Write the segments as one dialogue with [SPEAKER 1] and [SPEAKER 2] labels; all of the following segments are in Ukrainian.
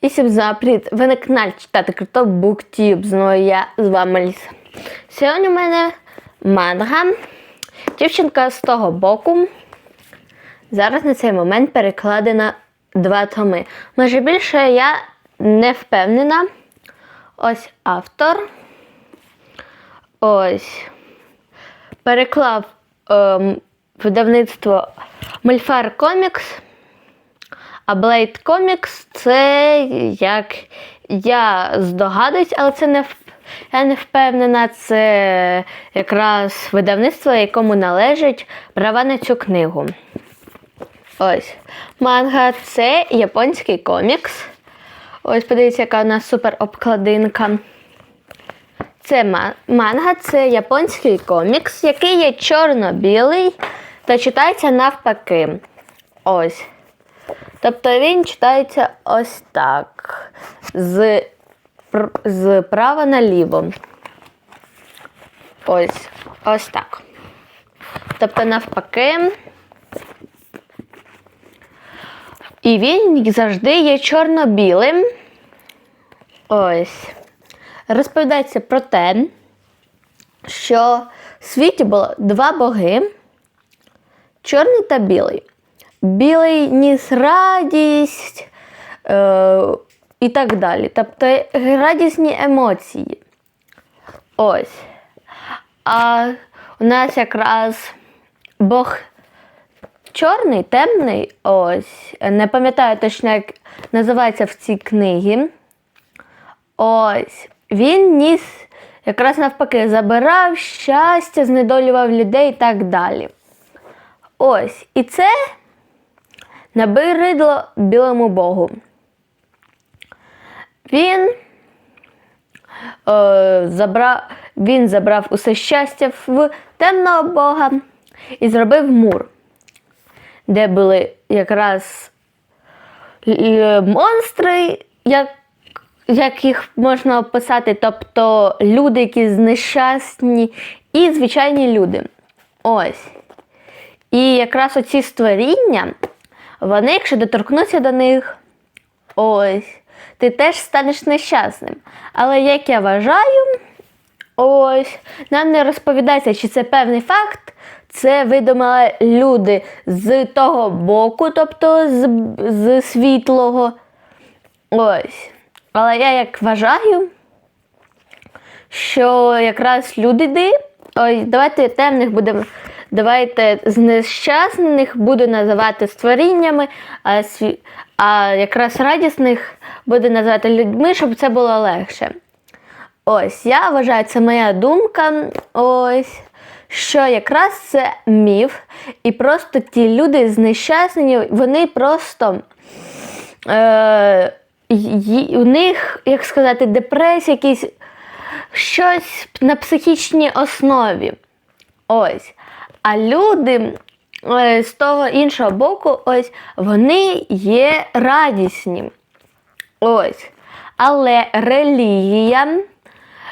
[SPEAKER 1] І всім запріт. Ви на каналі читати круто BookTube. Знову я з вами Ліса. Сьогодні у мене манга. Дівчинка з того боку. Зараз на цей момент перекладена два томи. Може більше я не впевнена. Ось автор. Ось. Переклав ем, видавництво Мольфар Комікс. А Blade Comics це як я здогадуюсь, але це не я не впевнена. Це якраз видавництво, якому належать права на цю книгу. Ось. Манга це японський комікс. Ось подивіться, яка у нас супер обкладинка. Це манга це японський комікс, який є чорно-білий та читається навпаки. Ось. Тобто він читається ось так. З, з права наліво. Ось. Ось так. Тобто навпаки. І він завжди є чорно-білим. Ось. Розповідається про те, що в світі було два боги чорний та білий. Білий ніс радість е, і так далі. Тобто радісні емоції. Ось. А у нас якраз Бог чорний, темний, ось. Не пам'ятаю точно, як називається в цій книгі. Ось. Він ніс якраз навпаки забирав щастя, знедолював людей і так далі. Ось. І це набридло білому богу. Він, е, забрав, він забрав усе щастя в темного бога і зробив мур, де були якраз е, монстри, як, їх можна описати, тобто люди, які нещасні, і звичайні люди. Ось. І якраз оці створіння, вони, якщо доторкнуться до них, ось, ти теж станеш нещасним. Але як я вважаю, ось, нам не розповідається, чи це певний факт, це видумали люди з того боку, тобто з, з світлого. Ось. Але я як вважаю, що якраз люди, ой, давайте темних будемо, давайте з нещасних буду називати створіннями, а, сві, а якраз радісних буду називати людьми, щоб це було легше. Ось, я вважаю, це моя думка. Ось. Що якраз це міф, і просто ті люди знещаснені, вони просто е, у них, як сказати, депресія, якісь щось на психічній основі. Ось. А люди е, з того іншого боку, ось вони є радісні. Ось. Але релігія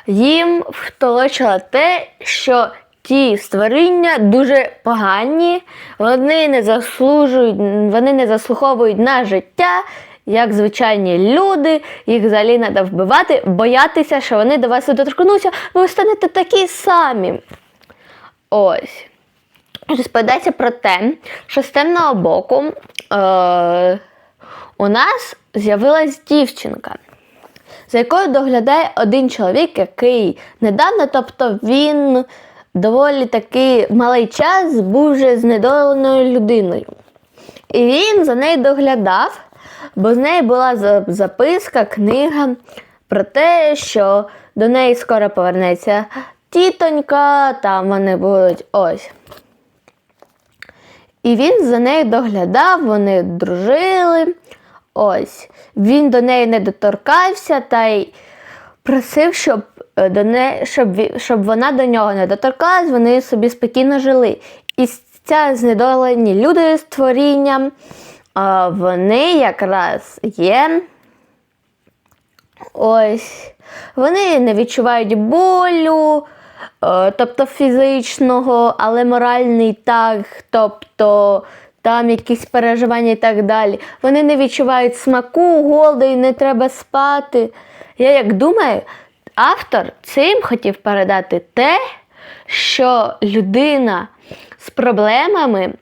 [SPEAKER 1] їм втолочила те, що ті створіння дуже погані, вони не заслужують, вони не заслуговують на життя, як звичайні люди, їх взагалі треба вбивати, боятися, що вони до вас доторкнуться, ви станете такі самі. Ось. Розповідається про те, що з темного боку е- у нас з'явилась дівчинка за якою доглядає один чоловік, який недавно, тобто він доволі таки малий час був вже знедоленою людиною. І він за нею доглядав, бо з неї була записка, книга про те, що до неї скоро повернеться тітонька, там вони будуть ось. І він за нею доглядав, вони дружили. Ось. Він до неї не доторкався та й просив, щоб, е, до неї, щоб, щоб вона до нього не доторкалась, вони собі спокійно жили. І ця знедолені люди створінням, а, вони якраз є. Ось. Вони не відчувають болю, тобто фізичного, але моральний так. Тобто там якісь переживання і так далі. Вони не відчувають смаку, голоду не треба спати. Я як думаю, автор цим хотів передати те, що людина з проблемами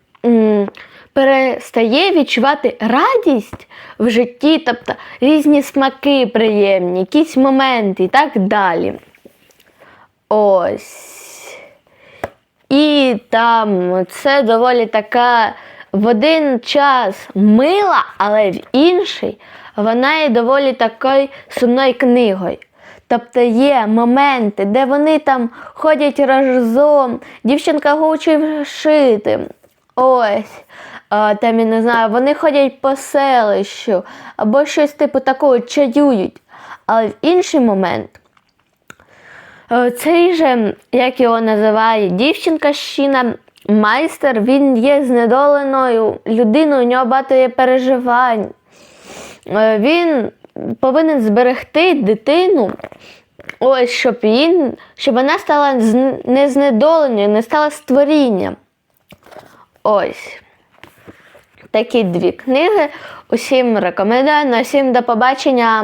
[SPEAKER 1] перестає відчувати радість в житті, тобто різні смаки приємні, якісь моменти і так далі. Ось. І там це доволі така в один час мила, але в інший вона є доволі такою сумною книгою. Тобто є моменти, де вони там ходять разом, дівчинка хоче шити. Ось. А, там, я не знаю, вони ходять по селищу або щось типу такого чаюють. Але в інший момент Цей же, як його називає, дівчинка щіна, майстер, він є знедоленою людиною, у нього багато є переживань. Е, Він повинен зберегти дитину, ось, щоб, він, щоб вона стала не знедоленою, не стала створінням. Ось. Такі дві книги. Усім рекомендую. На всім до побачення.